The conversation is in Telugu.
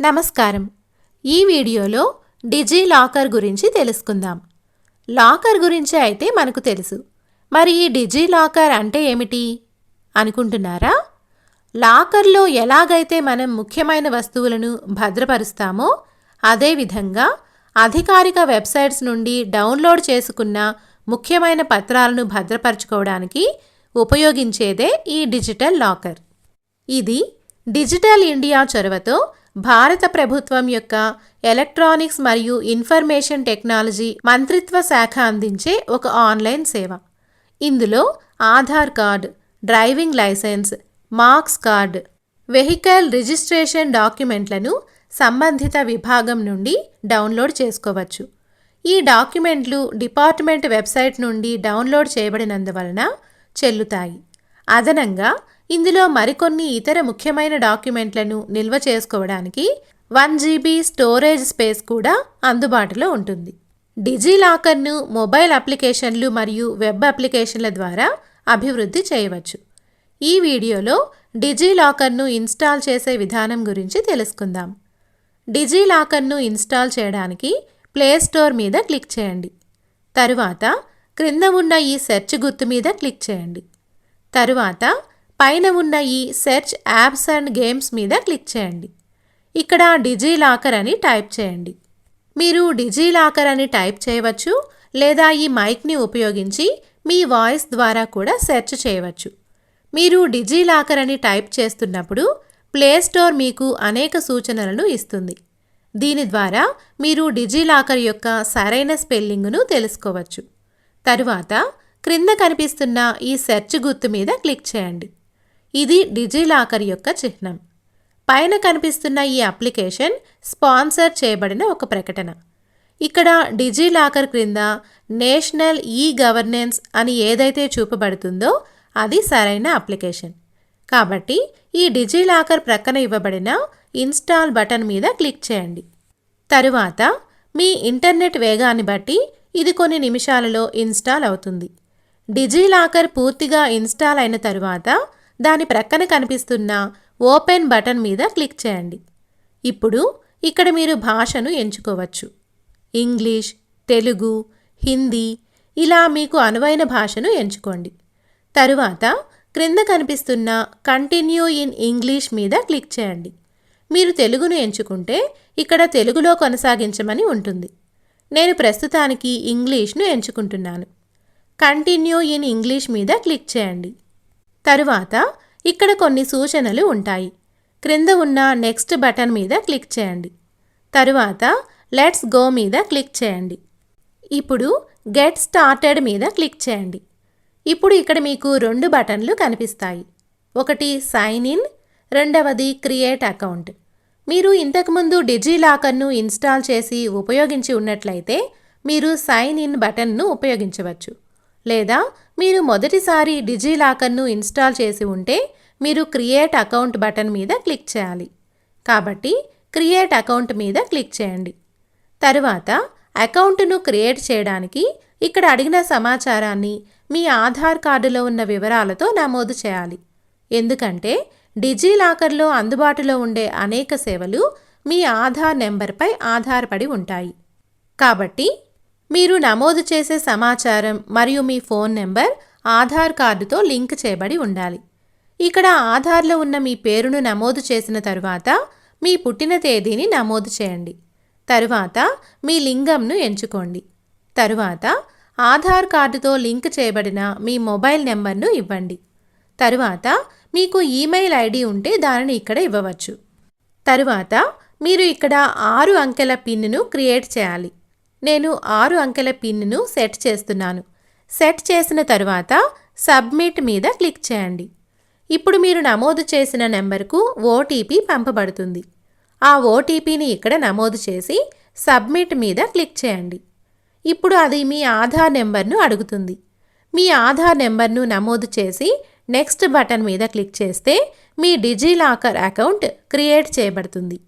నమస్కారం. ఈ వీడియోలో డిజీ లాకర్ గురించి తెలుసుకుందాం. లాకర్ గురించి అయితే మనకు తెలుసు. మరి ఈ డిజీ లాకర్ అంటే ఏమిటి? అనుకుంటున్నారా? లాకర్లో ఎలాగైతే మనం ముఖ్యమైన వస్తువులను భద్రపరుస్తామో అదేవిధంగా అధికారిక వెబ్సైట్స్ నుండి డౌన్లోడ్ చేసుకున్న ముఖ్యమైన పత్రాలను భద్రపరచుకోవడానికి ఉపయోగించేదే ఈ డిజిటల్ లాకర్. ఇది డిజిటల్ ఇండియా చొరవతో భారత ప్రభుత్వం యొక్క ఎలక్ట్రానిక్స్ మరియు ఇన్ఫర్మేషన్ టెక్నాలజీ మంత్రిత్వ శాఖ అందించే ఒక ఆన్లైన్ సేవ. ఇందులో Aadhaar card driving licence marks card vehicle registration డాక్యుమెంట్లను సంబంధిత విభాగం నుండి డౌన్లోడ్ చేసుకోవచ్చు. ఈ డాక్యుమెంట్లు డిపార్ట్మెంట్ వెబ్సైట్ నుండి డౌన్లోడ్ చేయబడినందువలన చెల్లుతాయి. అదనంగా ఇందులో మరికొన్ని ఇతర ముఖ్యమైన డాక్యుమెంట్లను నిల్వ చేసుకోవడానికి వన్ జీబీ స్టోరేజ్ స్పేస్ కూడా అందుబాటులో ఉంటుంది. డిజిలాకర్ను మొబైల్ అప్లికేషన్లు మరియు వెబ్ అప్లికేషన్ల ద్వారా అభివృద్ధి చేయవచ్చు. ఈ వీడియోలో డిజిలాకర్ను ఇన్స్టాల్ చేసే విధానం గురించి తెలుసుకుందాం. డిజిలాకర్ను ఇన్స్టాల్ చేయడానికి ప్లే స్టోర్ మీద క్లిక్ చేయండి. తరువాత క్రింద ఉన్న ఈ సెర్చ్ గుర్తు మీద క్లిక్ చేయండి. తరువాత పైన ఉన్న ఈ సెర్చ్ యాప్స్ అండ్ గేమ్స్ మీద క్లిక్ చేయండి. ఇక్కడ డిజిలాకర్ అని టైప్ చేయండి. మీరు డిజిలాకర్ అని టైప్ చేయవచ్చు లేదా ఈ మైక్ని ఉపయోగించి మీ వాయిస్ ద్వారా కూడా సెర్చ్ చేయవచ్చు. మీరు డిజిలాకర్ అని టైప్ చేస్తున్నప్పుడు ప్లే స్టోర్ మీకు అనేక సూచనలను ఇస్తుంది. దీని ద్వారా మీరు డిజిలాకర్ యొక్క సరైన స్పెల్లింగ్ను తెలుసుకోవచ్చు. తరువాత క్రింద కనిపిస్తున్న ఈ సెర్చ్ గుర్తు మీద క్లిక్ చేయండి. ఇది డిజిలాకర్ యొక్క చిహ్నం. పైన కనిపిస్తున్న ఈ అప్లికేషన్ స్పాన్సర్ చేయబడిన ఒక ప్రకటన. ఇక్కడ డిజిలాకర్ క్రింద నేషనల్ ఈ గవర్నెన్స్ అని ఏదైతే చూపబడుతుందో అది సరైన అప్లికేషన్. కాబట్టి ఈ డిజిలాకర్ ప్రక్కన ఇవ్వబడిన ఇన్స్టాల్ బటన్ మీద క్లిక్ చేయండి. తరువాత మీ ఇంటర్నెట్ వేగాన్ని బట్టి ఇది కొన్ని నిమిషాలలో ఇన్స్టాల్ అవుతుంది. డిజిలాకర్ పూర్తిగా ఇన్స్టాల్ అయిన తరువాత దాని ప్రక్కన కనిపిస్తున్న ఓపెన్ బటన్ మీద క్లిక్ చేయండి. ఇప్పుడు ఇక్కడ మీరు భాషను ఎంచుకోవచ్చు. ఇంగ్లీష్ తెలుగు హిందీ ఇలా మీకు అనువైన భాషను ఎంచుకోండి. తరువాత క్రింద కనిపిస్తున్న కంటిన్యూ ఇన్ ఇంగ్లీష్ మీద క్లిక్ చేయండి. మీరు తెలుగును ఎంచుకుంటే ఇక్కడ తెలుగులో కొనసాగించమని ఉంటుంది. నేను ప్రస్తుతానికి ఇంగ్లీష్ను ఎంచుకుంటున్నాను. కంటిన్యూ ఇన్ ఇంగ్లీష్ మీద క్లిక్ చేయండి. తరువాత ఇక్కడ కొన్ని సూచనలు ఉంటాయి. క్రింద ఉన్న నెక్స్ట్ బటన్ మీద క్లిక్ చేయండి. తరువాత లెట్స్ గో మీద క్లిక్ చేయండి. ఇప్పుడు గెట్ స్టార్టెడ్ మీద క్లిక్ చేయండి. ఇప్పుడు ఇక్కడ మీకు రెండు బటన్లు కనిపిస్తాయి. ఒకటి సైన్ ఇన్ రెండవది క్రియేట్ అకౌంట్. మీరు ఇంతకుముందు డిజిలాకర్ను ఇన్స్టాల్ చేసి ఉపయోగించి ఉన్నట్లయితే మీరు సైన్ ఇన్ బటన్ను ఉపయోగించవచ్చు. లేదా మీరు మొదటిసారి డిజిలాకర్ను ఇన్స్టాల్ చేసి ఉంటే మీరు క్రియేట్ అకౌంట్ బటన్ మీద క్లిక్ చేయాలి. కాబట్టి క్రియేట్ అకౌంట్ మీద క్లిక్ చేయండి. తరువాత అకౌంట్ను క్రియేట్ చేయడానికి ఇక్కడ అడిగిన సమాచారాన్ని మీ ఆధార్ కార్డులో ఉన్న వివరాలతో నమోదు చేయాలి. ఎందుకంటే డిజిలాకర్లో అందుబాటులో ఉండే అనేక సేవలు మీ ఆధార్ నెంబర్పై ఆధారపడి ఉంటాయి. కాబట్టి మీరు నమోదు చేసే సమాచారం మరియు మీ ఫోన్ నెంబర్ ఆధార్ కార్డుతో లింక్ చేయబడి ఉండాలి. ఇక్కడ ఆధార్లో ఉన్న మీ పేరును నమోదు చేసిన తరువాత మీ పుట్టిన తేదీని నమోదు చేయండి. తరువాత మీ లింగంను ఎంచుకోండి. తరువాత ఆధార్ కార్డుతో లింక్ చేయబడిన మీ మొబైల్ నెంబర్ను ఇవ్వండి. తరువాత మీకు ఈమెయిల్ ఐడి ఉంటే దానిని ఇక్కడ ఇవ్వవచ్చు. తరువాత మీరు ఇక్కడ ఆరు అంకెల పిన్ను క్రియేట్ చేయాలి. నేను ఆరు అంకెల పిన్ను సెట్ చేస్తున్నాను. సెట్ చేసిన తరువాత సబ్మిట్ మీద క్లిక్ చేయండి. ఇప్పుడు మీరు నమోదు చేసిన నెంబర్కు ఓటీపీ పంపబడుతుంది. ఆ ఓటీపీని ఇక్కడ నమోదు చేసి సబ్మిట్ మీద క్లిక్ చేయండి. ఇప్పుడు అది మీ ఆధార్ నెంబర్ను అడుగుతుంది. మీ ఆధార్ నెంబర్ను నమోదు చేసి నెక్స్ట్ బటన్ మీద క్లిక్ చేస్తే మీ డిజిలాకర్ అకౌంట్ క్రియేట్ చేయబడుతుంది.